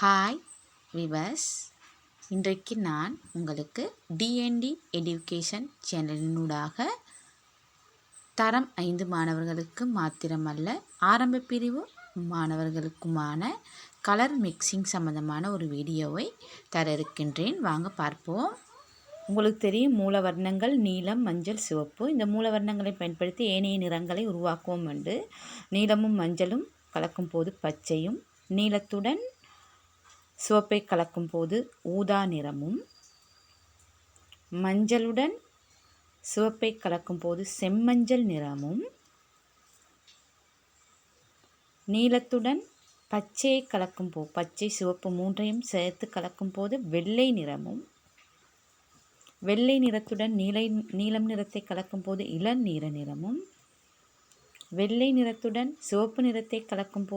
Hi விவஸ் இன்றைக்கு நான் உங்களுக்கு டிஎன்டி எடியூகேஷன் சேனலினூடாக தரம் ஐந்து மாணவர்களுக்கு மாத்திரமல்ல ஆரம்ப பிரிவு மாணவர்களுக்குமான கலர் மிக்சிங் சம்மந்தமான ஒரு வீடியோவை தர இருக்கின்றேன். வாங்க பார்ப்போம். உங்களுக்கு தெரியும் மூலவர்ணங்கள் நீலம் மஞ்சள் சிவப்பு. இந்த மூலவர்ணங்களை பயன்படுத்தி ஏனைய நிறங்களை உருவாக்குவோம் என்று நீலமும் மஞ்சளும் கலக்கும் போது பச்சையும் நீலத்துடன் சிவப்பை கலக்கும் போது ஊதா நிறமும் மஞ்சளுடன் சிவப்பை கலக்கும் போது செம்மஞ்சள் நிறமும் நீலத்துடன் பச்சையை கலக்கும் போ பச்சை சிவப்பு மூன்றையும் சேர்த்து கலக்கும் போது வெள்ளை நிறமும் வெள்ளை நிறத்துடன் நீலை நீலம் நிறத்தை கலக்கும் போது இளநீர நிறமும் வெள்ளை நிறத்துடன் சிவப்பு நிறத்தை கலக்கும்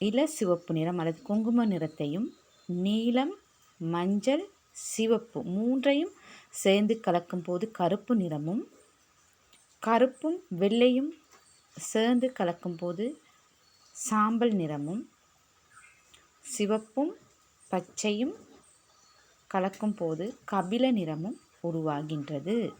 போது இள சிவப்பு நிறம் அல்லது குங்கும நிறத்தையும் நீலம் மஞ்சள் சிவப்பு மூன்றையும் சேர்ந்து கலக்கும் போது கருப்பு நிறமும் கருப்பும் வெள்ளையும் சேர்ந்து கலக்கும் போது சாம்பல் நிறமும் சிவப்பும் பச்சையும் கலக்கும் போது கபில நிறமும் உருவாகின்றது.